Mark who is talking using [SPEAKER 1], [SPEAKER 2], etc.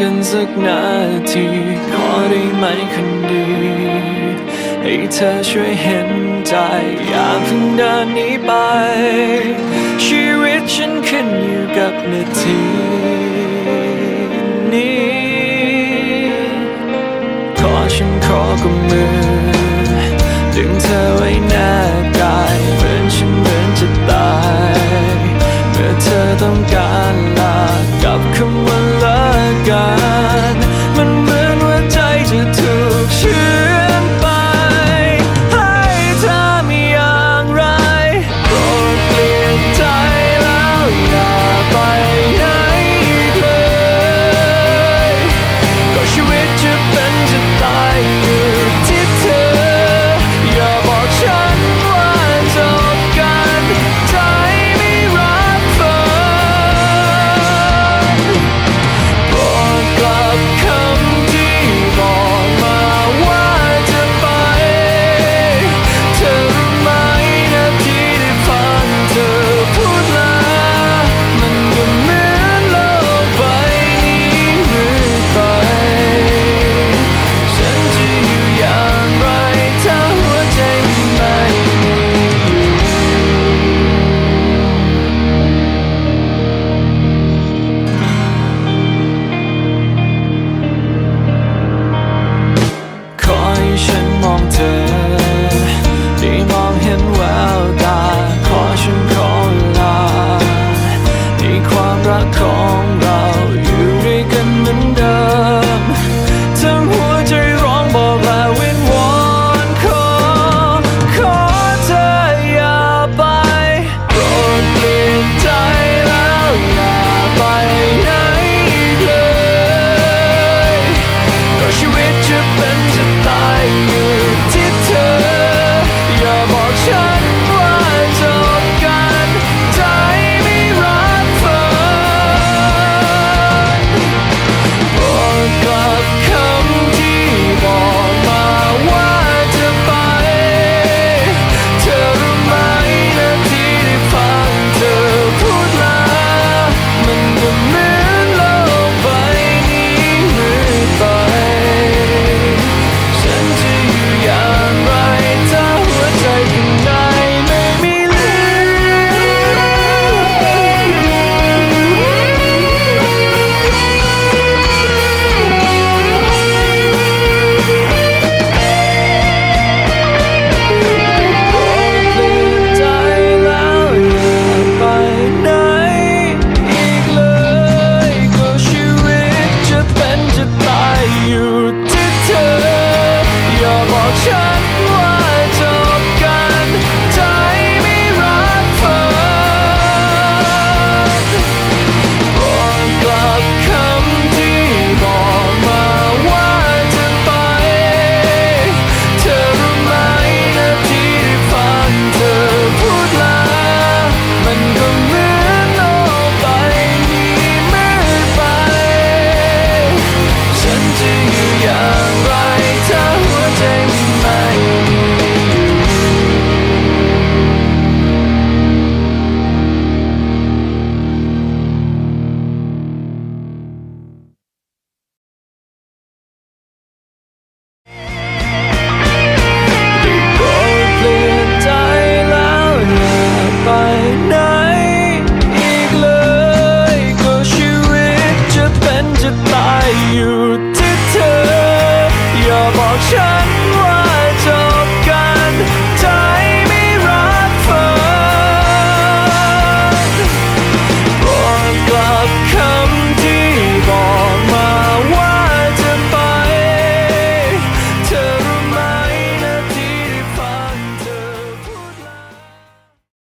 [SPEAKER 1] กันสักนาทีขอได้ไหมคนดีให้เธอช่วยเห็นใจ อย่าเพิ่งเดินหนีไป ชีวิตฉันขึ้นอยู่กับนาทีนี้ ขอฉันขอกุมมือ ดึงเธอไว้แนบกายเหมือนฉันเหมือนจะตาย เมื่อเธอต้องการ culture.